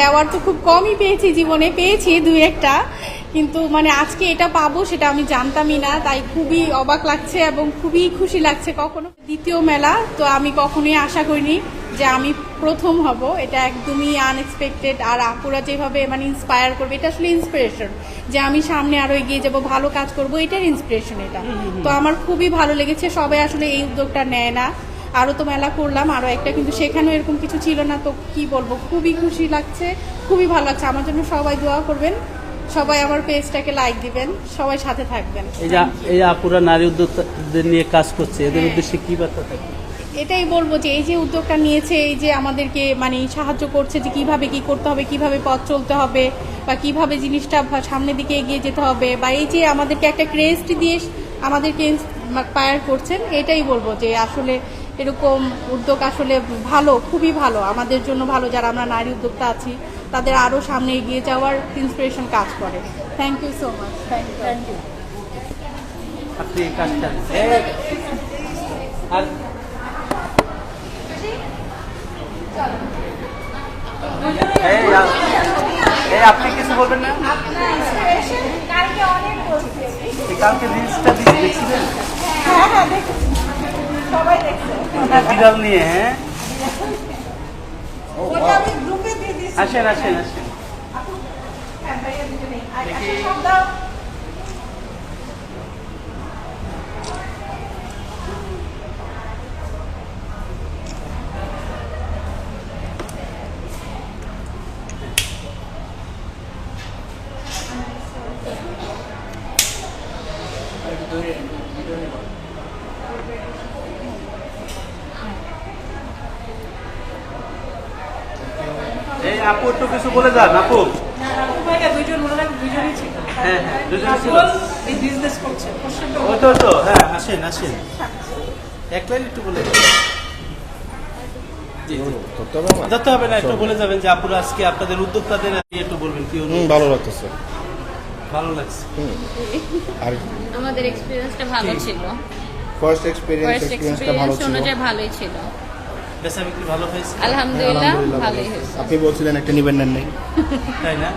Award তো খুব কমই পেয়েছি জীবনে, পেয়েছি দুই একটা। কিন্তু মানে আজকে এটা পাবো সেটা আমি জানতামই না, তাই খুবই অবাক লাগছে এবং খুবই খুশি লাগছে কখনো। দ্বিতীয় মেলা, তো আমি কখনোই আশা করিনি যে আমি প্রথম হব। এটা একদমই আনএক্সপেক্টেড আর আপুরা যেভাবে মানে ইন্সপায়ার করবে, এটা আসলে ইন্সপিরেশন যে আমি সামনে আরও এগিয়ে যাব, ভালো কাজ করব, এটার ইন্সপিরেশন এটা। তো আমার খুবই ভালো লেগেছে, সবাই আসলে এই উদ্যোগটা নেয় না। আরও তো মেলা করলাম আরও একটা কিন্তু সেখানেও এরকম কিছু ছিল না তো কি বলব? খুবই খুশি লাগছে খুবই ভালো লাগছে। আমার জন্য সবাই দোয়া করবেন সবাই আমার পেজটাকে লাইক দিবেন সবাই সাথে থাকবেন। এই যে এই আপুরা নারী উদ্যোক্তাদের নিয়ে কাজ করছে এদের হ্যাঁ। উদ্দেশ্যে কি বার্তা থাকে? এটাই বলব যে এই যে উদ্যোগটা নিয়েছে এই যে আমাদেরকে মানে সাহায্য করছে যে কীভাবে কি করতে হবে কীভাবে পথ চলতে হবে বা কীভাবে জিনিসটা সামনের দিকে এগিয়ে যেতে হবে বা এই যে আমাদেরকে একটা ক্রেস্ট দিয়ে আমাদেরকে ইন্সপায়ার করছেন এটাই বলব যে আসলে এরকম উদ্যোগ আসলে ভালো খুবই ভালো। আমাদের জন্য ভালো যারা আমরা নারী উদ্যোক্তা আছি তাদের আরও সামনে এগিয়ে যাওয়ার ইন্সপিরেশন কাজ করে। Thank you so much thank you thank you আপনি কাজটা আর এই আপনি কিছু বলবেন না? কালকে রিলসটা দেখছিলেন? সবাই দেখছে। বিড়াল নিয়ে হ্যাঁ? ওটা আমি গ্রুপে দিয়ে দিয়েছি। আসেন আসেন আসেন। হ্যাঁ, ভাইয়া দুজনেই। আর একটা সব দাও। এই আপু একটু কিছু বলে যান আপু ভাইয়া দুইজন ওনারা দুইজনই ছিল হ্যাঁ হ্যাঁ দুজনে ছিল রাতুল এই বিজনেস করছে প্রচণ্ড ওই তো ওই তো হ্যাঁ আসেন আসেন এক লাইন একটু বলে যান। ধরতে হবে না একটু বলে যাবেন যে আপুরা আজকে আপনাদের উদ্যোক্তাদের নিয়ে একটু বলবেন কি ভালো লাগতেছে। ভালো লাগছে। আমাদের এক্সপিরিয়েন্সটা ভালো ছিল। ফার্স্ট এক্সপিরিয়েন্স ফার্স্ট ভালো ছিল। অনুযায়ী ভালোই ছিল। বেচা বিক্রি ভালো হয়েছে? আলহামদুলিল্লাহ আলহামদুলিল্লাহ ভালোই হয়েছে। আপনি বলছিলেন একটা নিবেন নাই। তাই না?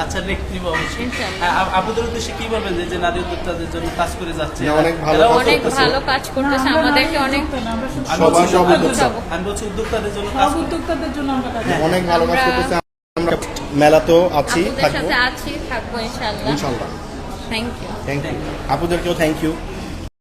আচ্ছা নেক্সট নিব অবশ্যই। হ্যাঁ, আপনাদের উদ্দেশ্যে কি বলবেন যে যে নারী উদ্যোক্তাদের জন্য কাজ করে যাচ্ছে? অনেক ভালো কাজ অনেক করতেছে। ভালো কাজ করতেছে আমাদেরকে অনেক আমি সবার বলছি সব উদ্যোক্তা- উদ্যোক্তা। আমি বলছি উদ্যোক্তাদের জন্য কাজ উদ্যোক্তাদের জন্য আমরা কাজ হ্যাঁ। অনেক ভালো কাজ করতেছে। আমরা মেলাতেও আছি থাকব। আছি থাকব ইনশাআল্লাহ। ইনশাল্লাহ থ্যাংক ইউ থ্যাংক ইউ আপুদেরকেও থ্যাংক ইউ